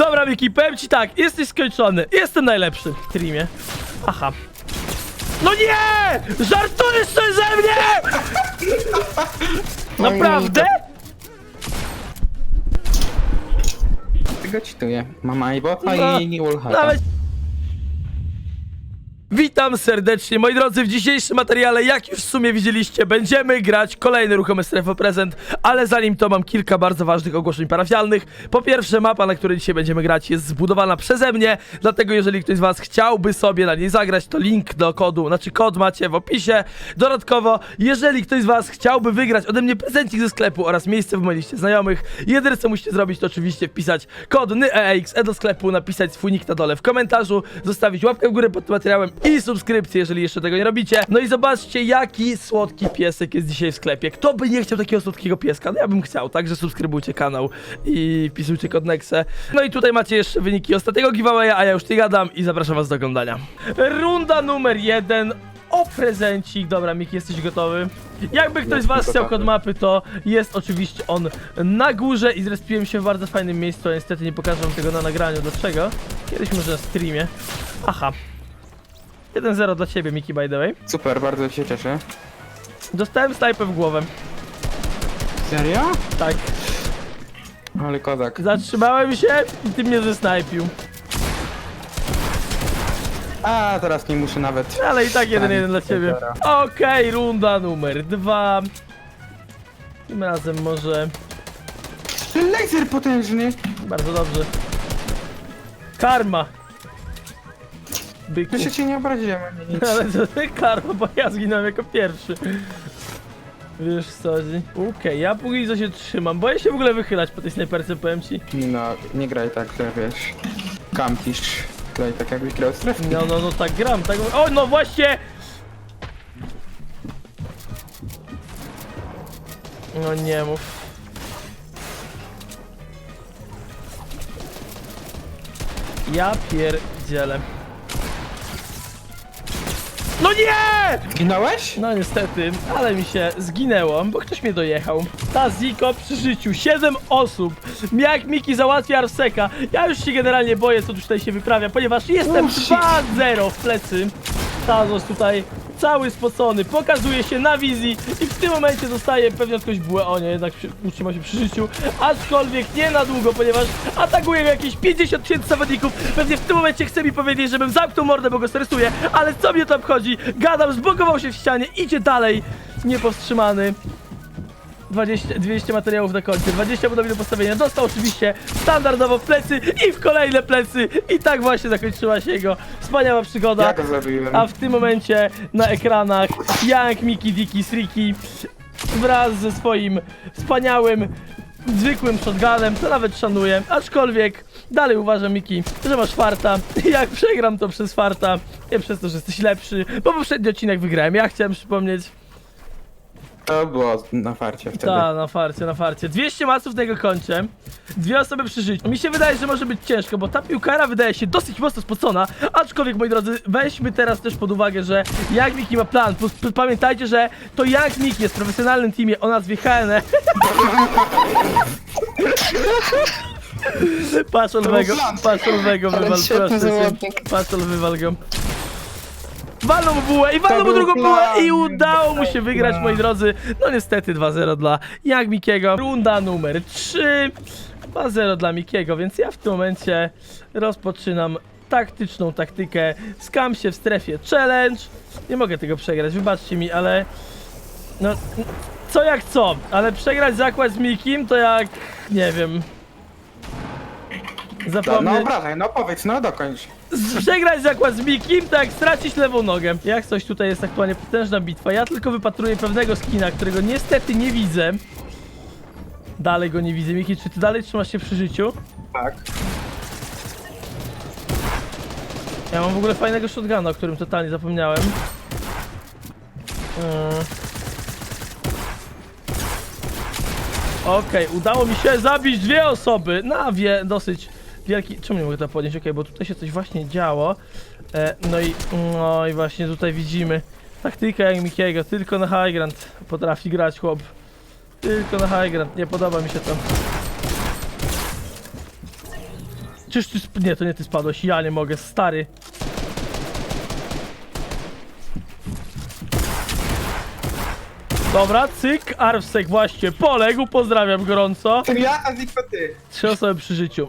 Dobra, Miki, powiem ci tak, jesteś skończony. Jestem najlepszy w streamie. Aha. No nie! Żartujesz sobie ze mnie! Naprawdę? Tego czytuję. Mama i bota No, i Wallhacka. Nawet... Witam serdecznie, moi drodzy, w dzisiejszym materiale, jak już w sumie widzieliście, będziemy grać kolejny ruchomy strefo prezent, ale zanim to mam kilka bardzo ważnych ogłoszeń parafialnych. Po pierwsze, mapa, na której dzisiaj będziemy grać jest zbudowana przeze mnie, dlatego jeżeli ktoś z was chciałby sobie na niej zagrać, to link do kodu, znaczy kod macie w opisie. Dodatkowo, jeżeli ktoś z was chciałby wygrać ode mnie prezencik ze sklepu oraz miejsce w mojej liście znajomych, jedyne co musicie zrobić to oczywiście wpisać kod NYEX do sklepu, napisać swój nick na dole w komentarzu, zostawić łapkę w górę pod tym materiałem i subskrypcję, jeżeli jeszcze tego nie robicie. No i zobaczcie, jaki słodki piesek jest dzisiaj w sklepie. Kto by nie chciał takiego słodkiego pieska? No ja bym chciał, także subskrybujcie kanał i wpisujcie kod Nexe. No i tutaj macie jeszcze wyniki ostatniego giveawaya, a ja już nie gadam i zapraszam was do oglądania. Runda numer jeden o prezencik. Dobra, Miki, jesteś gotowy? Jakby ktoś z was chciał kod mapy, to jest oczywiście on na górze i zrespiłem się w bardzo fajnym miejscu, a niestety nie pokażę wam tego na nagraniu. Dlaczego? Kiedyś może na streamie. Aha. 1-0 dla ciebie, Miki, by the way. Super, bardzo się cieszę. Dostałem snajpę w głowę. Serio? Tak. Ale kozak. Zatrzymałem się i ty mnie zesnajpił. A, teraz nie muszę nawet. Ale i tak 1-1 dla ciebie. Dobra. Okej, runda numer 2. Tym razem może... Laser potężny! Bardzo dobrze. Karma. Byku. My się cię nie obraziłem ani nic. Ale to ty karma, bo ja zginąłem jako pierwszy. Wiesz co? Okej, ja póki co się trzymam. Boję się w ogóle wychylać po tej snajperce, powiem ci. No, nie graj tak, że wiesz. Kampisz. Graj tak jakbyś grał strefki. No, no, no, tak gram, tak... O, no właśnie! No nie mów. Ja pierdzielę. No nie! Ginąłeś? No niestety, ale mi się zginęło, bo ktoś mnie dojechał. Ta Ziko przy życiu, 7 osób. Jak Miki załatwia Arseka. Ja już się generalnie boję, co tutaj się wyprawia, ponieważ jestem Oh, shit. 2-0 w plecy. Tazos tutaj cały spocony, pokazuje się na wizji i w tym momencie dostaje pewnie od kogoś bułę. O nie, jednak utrzyma się przy życiu, aczkolwiek nie na długo, ponieważ atakuje jakieś 50 tysięcy zawodników. Pewnie w tym momencie chce mi powiedzieć, żebym zamknął mordę, bo go stresuje, ale co mnie to obchodzi? Gadam, zbugował się w ścianie, idzie dalej, niepowstrzymany. 20, 200 materiałów na koncie, 20 budowli do postawienia. Dostał oczywiście standardowo w plecy i w kolejne plecy. I tak właśnie zakończyła się jego wspaniała przygoda. Ja go zabiłem. A w tym momencie na ekranach Jank, Miki, Diki, Sriki wraz ze swoim wspaniałym, zwykłym shotgunem, to nawet szanuję, aczkolwiek dalej uważam, Miki, że masz farta. Jak przegram, to przez farta, nie przez to, że jesteś lepszy, bo poprzedni odcinek wygrałem, ja chciałem przypomnieć. To było na farcie wtedy. Ta, na farcie, na farcie. 200 masów na jego koncie. Dwie osoby przy życiu. Mi się wydaje, że może być ciężko, bo ta piłkara wydaje się dosyć mocno spocona. Aczkolwiek, moi drodzy, weźmy teraz też pod uwagę, że jak Miki ma plan. P- p- Pamiętajcie, że to jak Miki jest w profesjonalnym teamie o nazwie HN. Patrz olwego, patrz olwego, wywal, proszę cię. Patrz wywal go. Walną mu bułę i walną mu drugą bułę i udało mu się wygrać, moi drodzy. No niestety 2-0 dla Jagmikiego. Runda numer 3. 2-0 dla Mikiego, więc ja w tym momencie rozpoczynam taktyczną taktykę. Skam się w strefie challenge. Nie mogę tego przegrać, wybaczcie mi, ale... No, co jak co, ale przegrać zakład z Mikim to jak... nie wiem... To, no obrażaj, no powiedz, no dokończ. Przegrać zakład z Mikim, to jak stracić lewą nogę. Jak coś tutaj jest aktualnie potężna bitwa. Ja tylko wypatruję pewnego skina, którego niestety nie widzę. Dalej go nie widzę. Miki, czy ty dalej trzymasz się przy życiu? Tak. Ja mam w ogóle fajnego shotguna, o którym totalnie zapomniałem. Mm. Okej, udało mi się zabić dwie osoby na wie, dosyć wielki... Czemu nie mogę to podnieść? Okej, bo tutaj się coś właśnie działo. E, no i... No i właśnie tutaj widzimy taktykę jak Mikiego, tylko na high ground potrafi grać chłop. Tylko na high ground, nie podoba mi się to. Czyż ty sp- Nie, to nie ty spadłeś, ja nie mogę, stary. Dobra, cyk, Arwsek właśnie poległ, pozdrawiam gorąco. Ja, a ty. Trzy osoby przy życiu.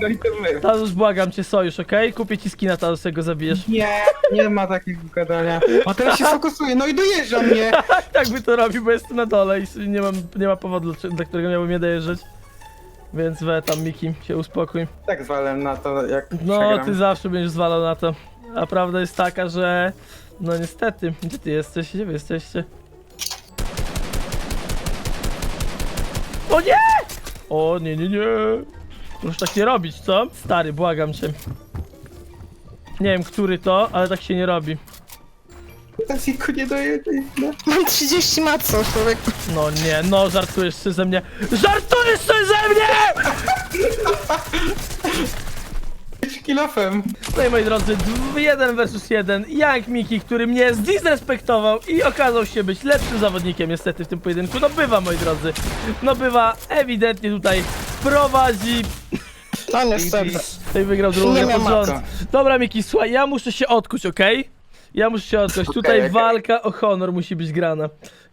No i to my. Tazus, błagam cię, sojusz, okej? Kupię ci skina, Tazus, jak go zabijesz. Nie, nie ma takiego gadania. O, teraz się fokusuje, no i dojeżdża mnie. Tak by to robił, bo jestem na dole i nie, mam, nie ma powodu, dla- dla którego miałbym je dojeżdżać. Więc we tam, Miki, się uspokój. Tak zwalę na to, jak No, przegram. ty zawsze będziesz zwalał na to. A prawda jest taka, że... No niestety. Gdzie ty jesteś? Gdzie wy jesteście? O nie! O nie, nie, nie. Proszę tak nie robić, co? Stary, błagam cię. Nie wiem, który to, ale tak się nie robi. Ziko nie dojedzie. No. Mam 30 maco, człowiek. No nie, no żartujesz się ze mnie. Żartujesz się ze mnie! Być kilofem. No i moi drodzy, 1 versus 1. Jank Miki, który mnie zdisrespektował i okazał się być lepszym zawodnikiem niestety w tym pojedynku. No bywa, moi drodzy. No bywa, ewidentnie tutaj prowadzi. No niestety. Tutaj wygrał drugą Nie rząd. Dobra Miki, słuchaj, ja muszę się odkuć, okej? Ja muszę się odkuć. Tutaj okej. walka o honor musi być grana.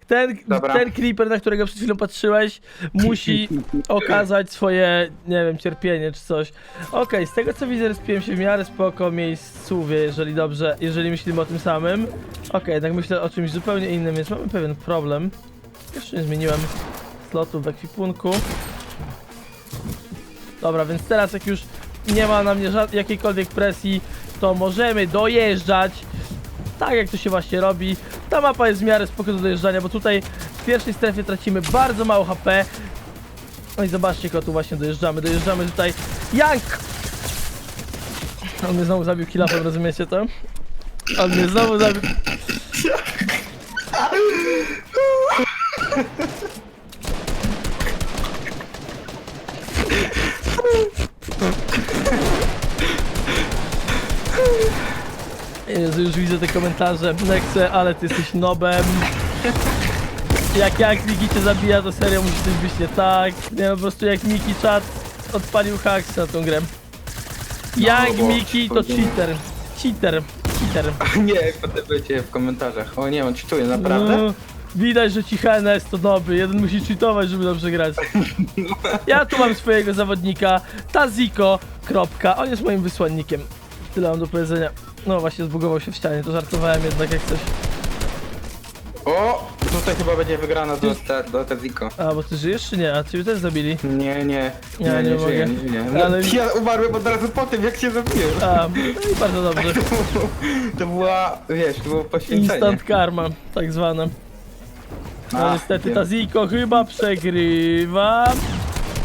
Ten, Dobra. ten creeper, na którego przed chwilą patrzyłeś, musi okazać swoje, nie wiem, cierpienie czy coś. Okej, z tego co widzę, respiłem się w miarę spoko miejscówie, jeżeli dobrze, jeżeli myślimy o tym samym. Okej, jednak myślę o czymś zupełnie innym, więc mamy pewien problem. Jeszcze nie zmieniłem slotów w ekwipunku. Dobra, więc teraz jak już nie ma na mnie jakiejkolwiek presji, to możemy dojeżdżać. Tak jak to się właśnie robi. Ta mapa jest w miarę spoko do dojeżdżania, bo tutaj w pierwszej strefie tracimy bardzo mało HP. No i zobaczcie, kogo tu właśnie dojeżdżamy. Dojeżdżamy tutaj. Jank! On mnie znowu zabił kilafem, rozumiecie to? On mnie znowu zabił. już widzę te komentarze. Nexe, ale ty jesteś nobem. Jak jak Miki cię zabija, to serio musi coś być nie tak. Nie no, po prostu jak Miki czat odpalił haks na tą grę. Jak bo- Miki to cheater. Cheater. Cheater. Nie, potem będzie w komentarzach. O nie, on czytuje, naprawdę? No, widać, że ci HNS to dobry. Jeden musi cheatować, żeby dobrze grać. Ja tu mam swojego zawodnika, Taziko. Kropka. On jest moim wysłannikiem. Tyle mam do powiedzenia. No właśnie zbugował się w ścianie, to żartowałem jednak jak coś. O, tutaj chyba będzie wygrana do, te, do Teziko. A, bo ty żyjesz czy nie? A ciebie też zabili. Nie, nie, Ja nie, nie nie, mogę. żyję, nie żyję. No, Ale- Ja umarłem od razu po tym, jak się zabiłem. A, no i bardzo dobrze. To była, wiesz, to było poświęcenie. Instant karma, tak zwane. No A, niestety wiem. Taziko chyba przegrywa.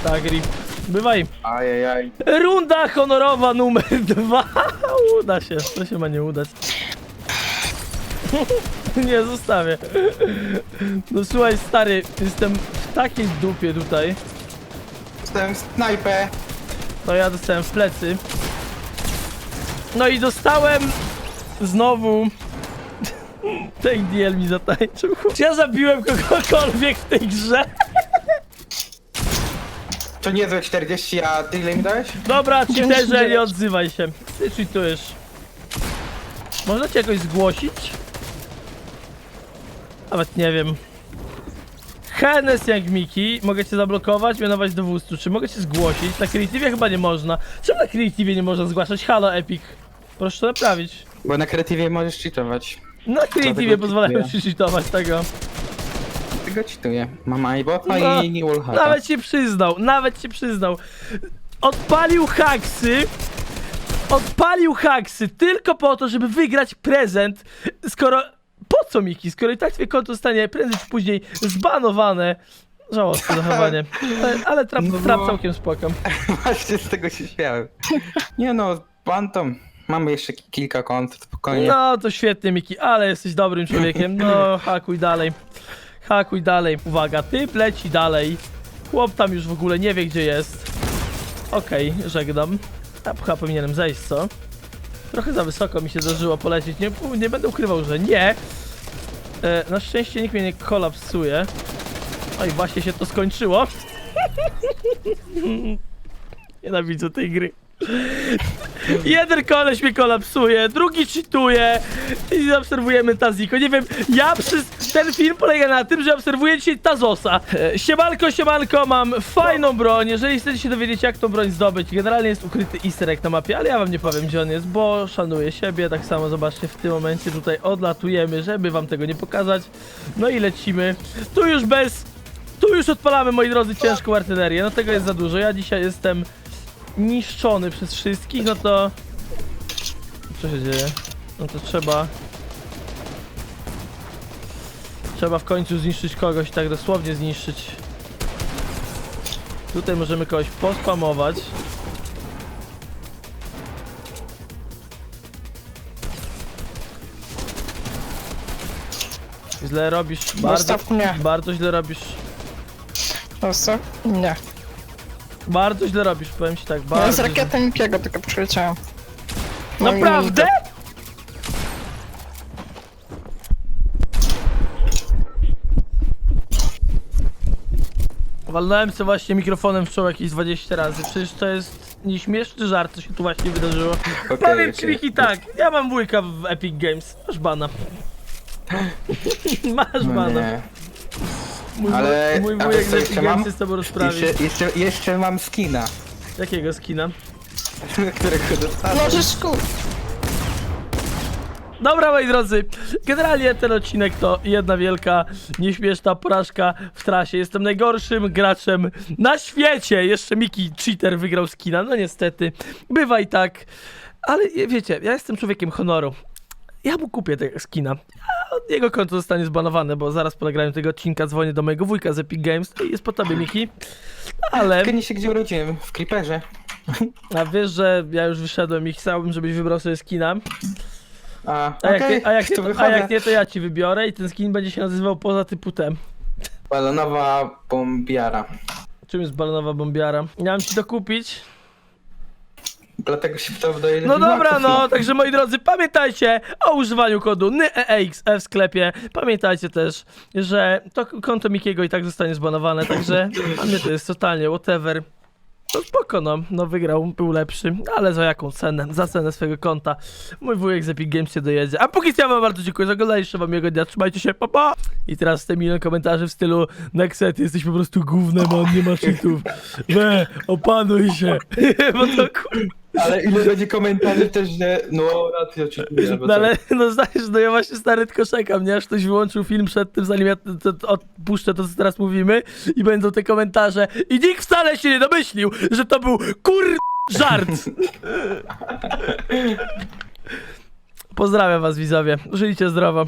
Tak, rip. Bywaj. Ajajaj. Runda honorowa numer dwa. Uda się, to się ma nie udać. Nie, zostawię. No słuchaj, stary, jestem w takiej dupie tutaj. Dostałem snajpę. To ja dostałem w plecy. No i dostałem znowu. Ten DL mi zatańczył. Czy ja zabiłem kogokolwiek w tej grze? To niezłe 40, a ty ile mi dałeś? Dobra, cheaterze, 99. nie odzywaj się. Ty cheatujesz. Można cię jakoś zgłosić? Nawet nie wiem. Hennes jak Miki, mogę cię zablokować, mianować dowódców. Czy mogę cię zgłosić? Na Creative chyba nie można. Czemu na Creative nie można zgłaszać? Halo Epic. Proszę to naprawić. Bo na kreatywie możesz cheatować. Na Creative Dlatego pozwalają cheatuję. ci cheatować tego. Tego cheatuję. Mam iBota No, i nie wallhacka. Nawet się przyznał, nawet się przyznał. Odpalił haksy. Odpalił haksy tylko po to, żeby wygrać prezent, skoro... Po co Miki? Skoro i tak twoje konto zostanie prędzej czy później zbanowane. Żałosne zachowanie. Ale, ale trap, No trap całkiem spoko. Właśnie z tego się śmiałem. Nie no, Bantom. Mamy jeszcze ki- kilka kont, spokojnie. No to świetnie Miki, ale jesteś dobrym człowiekiem. No hakuj dalej. Hakuj dalej. Uwaga, typ leci dalej. Chłop tam już w ogóle nie wie gdzie jest. Okej, żegnam. Ja chyba powinienem zejść, co? Trochę za wysoko mi się zdarzyło polecieć. Nie, nie będę ukrywał, że nie. E, na szczęście nikt mnie nie kolapsuje. Oj, właśnie się to skończyło. Nienawidzę tej gry. Jeden koleś mnie kolapsuje, drugi cheatuje i obserwujemy Taziko. Nie wiem, ja przez ten film polega na tym, że obserwuję dzisiaj Tazosa. E, Siemanko, siemanko, mam fajną broń. Jeżeli chcecie się dowiedzieć, jak tą broń zdobyć, generalnie jest ukryty easter egg na mapie, ale ja wam nie powiem, gdzie on jest, bo szanuję siebie. Tak samo zobaczcie, w tym momencie tutaj odlatujemy, żeby wam tego nie pokazać. No i lecimy. Tu już bez... Tu już odpalamy, moi drodzy, ciężką artylerię. No tego jest za dużo. Ja dzisiaj jestem niszczony przez wszystkich, no to... Co się dzieje? No to trzeba... Trzeba w końcu zniszczyć kogoś, tak dosłownie zniszczyć. Tutaj możemy kogoś pospamować. Źle robisz, bardzo, Zostaw mnie. bardzo źle robisz. Zostaw? Nie. Bardzo źle robisz, powiem ci tak, Ja z bardzo źle. rakiety Mikiego tylko przyleciałem. No i Naprawdę? Walnąłem sobie właśnie mikrofonem w czoło jakieś 20 razy. Przecież to jest nieśmieszny żart, co się tu właśnie wydarzyło. Okej, Powiem ci, okej. Miki, tak, ja mam wujka w Epic Games. Masz bana. Masz No bana. nie. Mój, Ale- wuj- mój a wujek wiesz z co Epic jeszcze mam? jest z tobą rozprawi. Jeszcze, jeszcze, jeszcze mam skina, Jakiego skina? którego dostałem. Możesz. Dobra, moi drodzy, generalnie ten odcinek to jedna wielka, nieśmieszna porażka w trasie. Jestem najgorszym graczem na świecie. Jeszcze Miki Cheater wygrał skina, no niestety. Bywa i tak, ale wiecie, ja jestem człowiekiem honoru. Ja mu kupię tego skina. A Jego konto zostanie zbanowane, bo zaraz po nagraniu tego odcinka dzwonię do mojego wujka z Epic Games i jest po tobie, Miki. Ale, Kiedy się gdzie urodziłem? W Creeperze. a wiesz, że ja już wyszedłem i chciałbym, żebyś wybrał sobie skina. A, A jak, okej, nie, a, jak, nie, a jak nie, to ja ci wybiorę i ten skin będzie się nazywał poza typu tem. Balonowa bombiara. Czym jest balonowa bombiara? Miałem ci to kupić. Dlatego się pytał do ile No dobra, wymaków, no, także moi drodzy, pamiętajcie o używaniu kodu NYEXF w sklepie. Pamiętajcie też, że to konto Mikiego i tak zostanie zbanowane, także dla mnie to jest totalnie whatever. No spoko, no, no wygrał, był lepszy, ale za jaką cenę? Za cenę swojego konta. Mój wujek z Epic Games się dojedzie. A póki co ja wam bardzo dziękuję za oglądanie, życzę wam miłego dnia, trzymajcie się, pa pa! I teraz te milion komentarzy w stylu Nexet, jesteś po prostu gównem, a on nie ma cheatów. We, opanuj się. Bo to kur... Ale ile będzie komentarzy też, że no racja oczywiście. No ale, no znajesz, no ja właśnie stary tylko czekam, nie? Aż ktoś wyłączył film przed tym, zanim ja to, to odpuszczę to, co teraz mówimy i będą te komentarze i nikt wcale się nie domyślił, że to był kur... żart. Pozdrawiam was widzowie, żyjcie zdrowo.